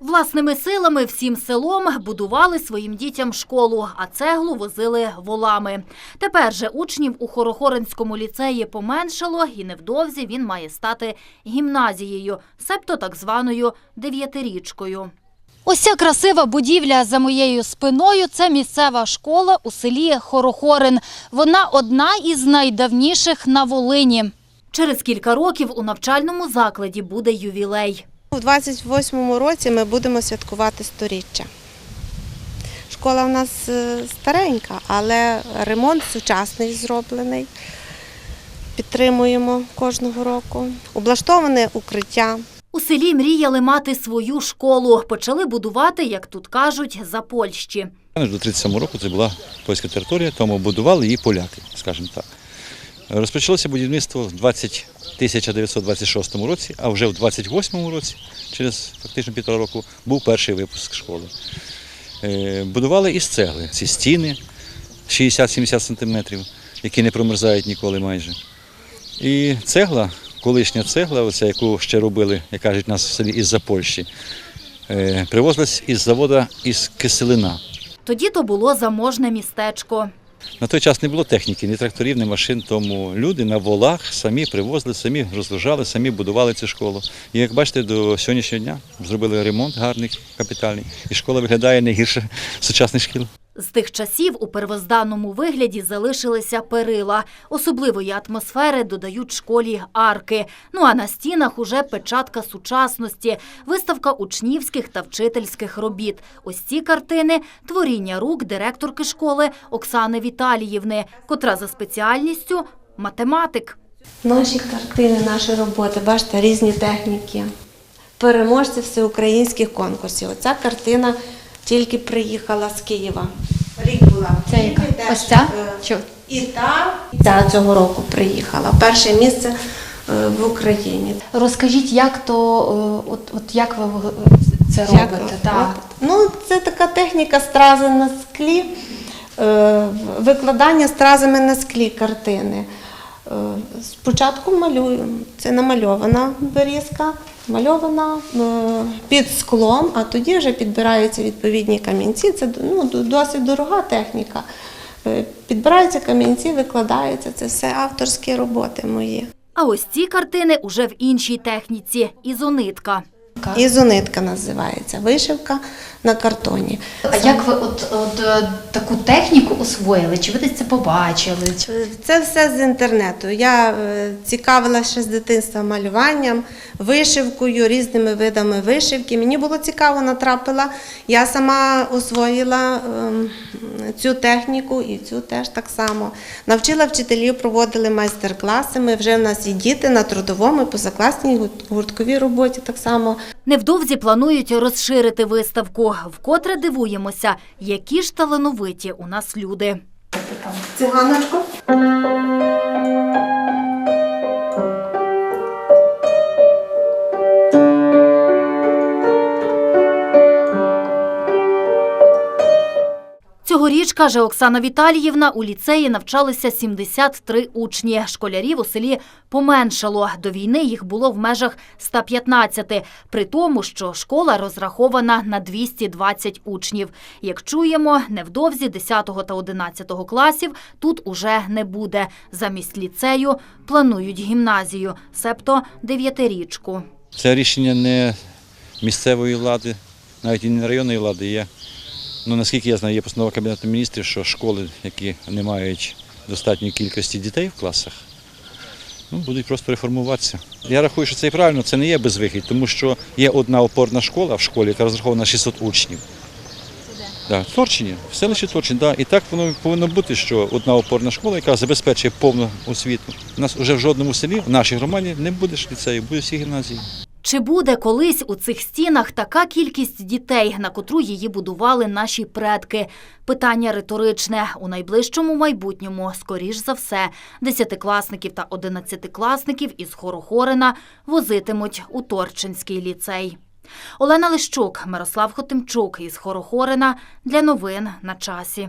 Власними силами всім селом будували своїм дітям школу, а цеглу возили волами. Тепер же учнів у Хорохоринському ліцеї поменшало, і невдовзі він має стати гімназією, себто так званою дев'ятирічкою. Ось ця красива будівля за моєю спиною це місцева школа у селі Хорохорин. Вона одна із найдавніших на Волині. Через кілька років у навчальному закладі буде ювілей. У 28-му році ми будемо святкувати сторіччя. Школа в нас е, старенька, але ремонт сучасний зроблений. Підтримуємо кожного року. Облаштоване укриття. У селі мріяли мати свою школу. Почали будувати, як тут кажуть, за Польщі. До 37 року це була польська територія, тому будували її поляки, скажімо так. Розпочалося будівництво в 20 1926 році, а вже в 28 році, через фактично півтора року, був перший випуск школи. Е, Будували із цегли ці стіни 60-70 сантиметрів, які не промерзають ніколи майже. І цегла, колишня цегла, оця, яку ще робили, як кажуть, нас в селі із-за Польщі, е, привозилась із заводу із Киселина. Тоді то було заможне містечко. На той час не було техніки, ні тракторів, ні машин, тому люди на волах самі привозили, самі розгружали, самі будували цю школу. І як бачите, до сьогоднішнього дня зробили ремонт гарний, капітальний, і школа виглядає не гірше сучасних шкіл. З тих часів у первозданному вигляді залишилися перила. Особливої атмосфери додають школі арки. Ну а на стінах уже печатка сучасності, виставка учнівських та вчительських робіт. Ось ці картини – творіння рук директорки школи Оксани Віталіївни, котра за спеціальністю – математик. Наші картини, наші роботи, бачите, різні техніки. Переможці всеукраїнських конкурсів. Оця картина тільки приїхала з Києва. Рік була. в Це яка? Теж, Ось ця? е, Чи- І та, і ця цього року приїхала. Перше місце е, в Україні. Розкажіть, як то е, от, от як ви це Як робите? Так. Ну, це така техніка стрази на склі, е, викладання стразами на склі картини. Е, Спочатку малюю. Це намальована берізка, мальована е, під склом, а тоді вже підбираються відповідні камінці. Це ну, досить дорога техніка. Е, Підбираються камінці, викладаються. Це все авторські роботи мої. А ось ці картини уже в іншій техніці – ізонитка. Ізонитка називається, вишивка на картоні. А як ви от, от е, таку техніку освоїли? Чи ви десь це побачили? Чи- Це все з інтернету. Я е, цікавилася ще з дитинства малюванням, вишивкою, різними видами вишивки. Мені було цікаво, натрапила. Я сама освоїла ем, цю техніку і цю теж так само. Навчила вчителів, проводили майстер-класи. Ми вже в нас і діти на трудовому, позакласній гурт- гуртковій роботі так само. Невдовзі планують розширити виставку. Вкотре дивуємося, які ж талановиті у нас люди. Циганочку. Цьогоріч, каже Оксана Віталіївна, у ліцеї навчалися 73 учні. Школярів у селі поменшало. До війни їх було в межах 115, при тому, що школа розрахована на 220 учнів. Як чуємо, невдовзі 10 та 11 класів тут уже не буде. Замість ліцею планують гімназію, себто дев'ятирічку. Це рішення не місцевої влади, навіть і не районної влади є. Ну, наскільки я знаю, є постанова Кабінету міністрів, що школи, які не мають достатньої кількості дітей в класах, ну, будуть просто реформуватися. Я рахую, що це і правильно, це не є безвихідь, тому що є одна опорна школа в школі, яка розрахована на 600 учнів. Да, Торчині, в селищі Торчині. Да. І так воно повинно бути, що одна опорна школа, яка забезпечує повну освіту. У нас вже в жодному селі, в нашій громаді, не буде ліцею, буде всі гімназії. Чи буде колись у цих стінах така кількість дітей, на котру її будували наші предки? Питання риторичне. У найближчому майбутньому, скоріш за все, десятикласників та одинадцятикласників із Хорохорина возитимуть у Торчинський ліцей. Олена Лищук, Мирослав Хотимчук із Хорохорина для новин на часі.